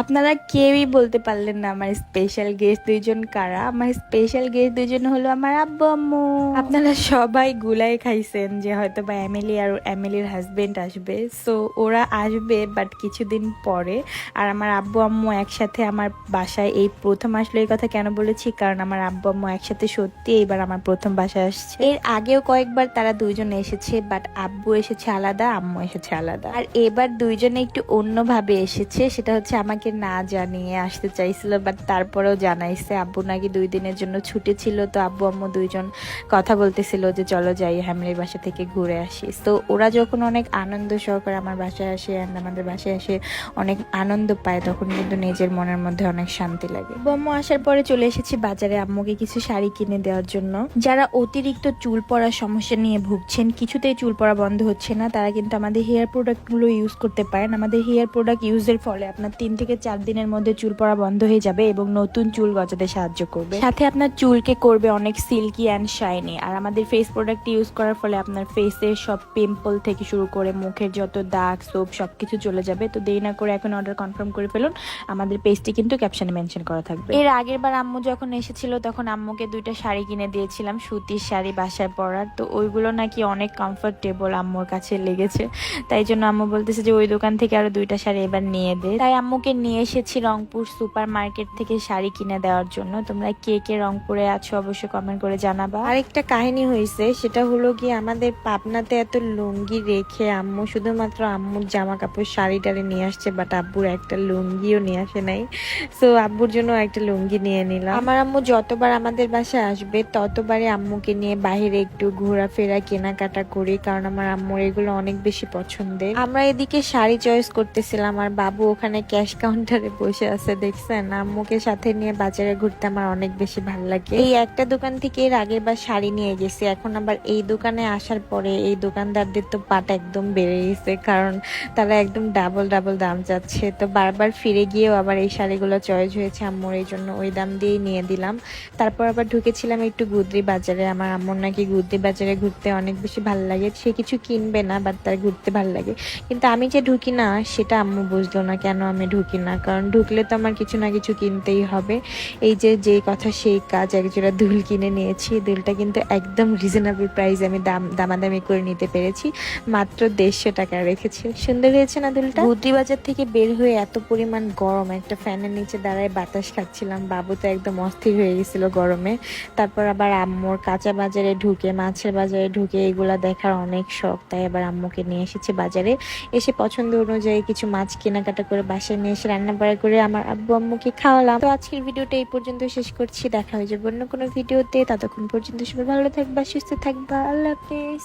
আপনারা কেউই বলতে পারলেন না আমার স্পেশাল গেস্ট দুইজন কারা? আমার স্পেশাল গেস্ট দুইজন হলো আমার আব্বু আম্মু। আপনারা সবাই গুলাই খাইছেন যে হয়তো বা এমিলি আর এমিলির হাজবেন্ড আসবে। সো ওরা আসবে বাট কিছুদিন পরে। আর আমার আব্বু আম্মু একসাথে আমার বাসায় এই প্রথম আসলো এই কথা কেন বলেছি? কারণ আমার আব্বু আম্মু একসাথে সত্যি এইবার আমার প্রথম বাসায় আসছে। এর আগেও কয়েকবার তারা দুইজন এসেছে বাট আব্বু এসেছে আলাদা, আম্মু এসেছে আলাদা। আর এবার দুইজনে একটু অন্যভাবে এসেছে, সেটা হচ্ছে আমাকে না জানিয়ে আসতে চাইছিল বাট তারপরেও জানাইছে, আব্বু নাকি দুই দিনের জন্য ছুটি ছিল, তো আব্বু আম্মু দুইজন কথা বলতেছিল যে, চলো যাই হ্যামলির বাসা থেকে ঘুরে আসি। তো ওরা যখন অনেক আনন্দ সহকারে আমার বাসায় আসে and আমাদের বাসায় আসে অনেক আনন্দ পায়, তখন কিন্তু নিজের মনের মধ্যে অনেক শান্তি লাগে। আম্মু আসার পরে চলে এসেছি বাজারে আম্মুকে কিছু শাড়ি কিনে দেওয়ার জন্য। যারা অতিরিক্ত চুল পড়ার সমস্যা নিয়ে ভুগছেন, কিছুতেই চুল পড়া বন্ধ হচ্ছে না। তারা কিন্তু আমাদের হেয়ার প্রোডাক্টগুলো ইউজ করতে পারেন। আমাদের হেয়ার প্রোডাক্ট ইউজের ফলে আপনার তিন থেকে চার দিনের মধ্যে চুল পড়া বন্ধ হয়ে যাবে এবং নতুন চুল গজাতে সাহায্য করবে। সাথে আপনার চুলকে করবে অনেক সিল্কি অ্যান্ড শাইনি আর আমাদের ফেস প্রোডাক্ট ইউজ করার ফলে আপনার ফেসের সব পিম্পল থেকে শুরু করে মুখের যত দাগ সোপ সবকিছু চলে যাবে। তো দেরি না করে এখন অর্ডার কনফার্ম করে ফেলুন। আমাদের পেজটি কিন্তু ক্যাপশনে মেনশন করা থাকবে। এর আগের বার আম্মু যখন এসেছিল, তখন আম্মুকে দুইটা শাড়ি কিনে দিয়েছিলাম, সুতির শাড়ি, বাসায় পরার। তো ওইগুলো নাকি অনেক কমফোর্টেবল আম্মুর কাছে লেগেছে। তাই জন্য আম্মু বলতেছে যে, ওই দোকান থেকে আরও দুইটা শাড়ি এবার নিয়ে দে। তাই আম্মুকে নিয়ে এসেছি রংপুর সুপার মার্কেট থেকে শাড়ি কিনে দেওয়ার জন্য। তোমরা কে কে রংপুরে আছো অবশ্যই কমেন্ট করে জানাবা। আরেকটা কাহিনী হয়েছে সেটা হলো কি আমাদের পাবনাতে এত লুঙ্গি রেখে আম্মু শুধুমাত্র আম্মুর জামা কাপড় শাড়ি টাড়ি নিয়ে আসছে বাট আব্বুর একটা লুঙ্গিও নিয়ে আসে নাই। সো আব্বুর জন্য একটা লুঙ্গি নিয়ে নিলাম। আমার আম্মু যতবার আমাদের বাসায় আসবে ততবারই আম্মুকে নিয়ে বাইরে একটু ঘোরাফেরা কেনাকাটা করি কারণ আমার আম্মুর এগুলো অনেক বেশি পছন্দের। আমরা এদিকে শাড়ি চয়েস করতেছিলাম আর বাবু ওখানে ক্যাশ কাউন্টারে বসে আছে, দেখছেন? আম্মুকে সাথে নিয়ে বাজারে ঘুরতে আমার অনেক বেশি ভালো লাগে। এই একটা দোকান থেকে এর আগের বার শাড়ি নিয়ে গেছি, এখন আবার এই দোকানে আসার পরে এই দোকানদারদের তো পাটা একদম বেড়ে গেছে, কারণ তারা একদম ডাবল ডাবল দাম যাচ্ছে তো বারবার ফিরে গিয়েও আবার এই শাড়িগুলো চয়েস হয়েছে আম্মুর, এই জন্য ওই দাম দিয়েই নিয়ে দিলাম। তারপর আবার ঢুকেছিলাম একটু গুদরি বাজারে, আমার আম্মুর নাকি গুদরি বাজারে ঘুরতে অনেক বেশি ভালো লাগে। সে কিছু কিনবে না বাট তার ঘুরতে ভালো লাগে। কিন্তু আমি যে ঢুকি না, সেটা আম্মু বুঝলো না কেন আমি ঢুকি না, কারণ ঢুকলে তো আমার কিছু না কিছু কিনতেই হবে। এই যে যে কথা সেই কাজ একজোড়া দুল কিনে নিয়েছি। দুলটা কিন্তু একদম রিজনেবল প্রাইস আমি দাম, দামাদামি করে নিতে পেরেছি। মাত্র দেড়শো টাকা রেখেছি। সুন্দর হয়েছে না দুলটা? গুদরি বাজার থেকে বের হয়ে এত পরিমাণ গরম, একটা ফ্যানের নিচে দাঁড়ায় বাতাস খাচ্ছিলাম। বাবু তো একদম অস্থির হয়ে গেছিল গরমে। তারপর আবার আম্মুর কাঁচা বাজারে ঢুকে, মাছের বাজারে ঢুকে এগুলা দেখার অনেক শখ। তাই আবার আম্মুকে নিয়ে এসেছি বাজারে। এসে পছন্দ অনুযায়ী কিছু মাছ কেনাকাটা করে বাসায় নিয়ে এসে রান্না বাড়া করে আমার আব্বু আম্মুকে খাওয়ালাম। তো আজকের ভিডিওটা এই পর্যন্ত শেষ করছি। দেখা হয়ে যাবে অন্য কোনো ভিডিওতে। ততক্ষণ পর্যন্ত সবাই ভালো থাকবা, সুস্থ থাকবা। আল্লাহ হাফেজ।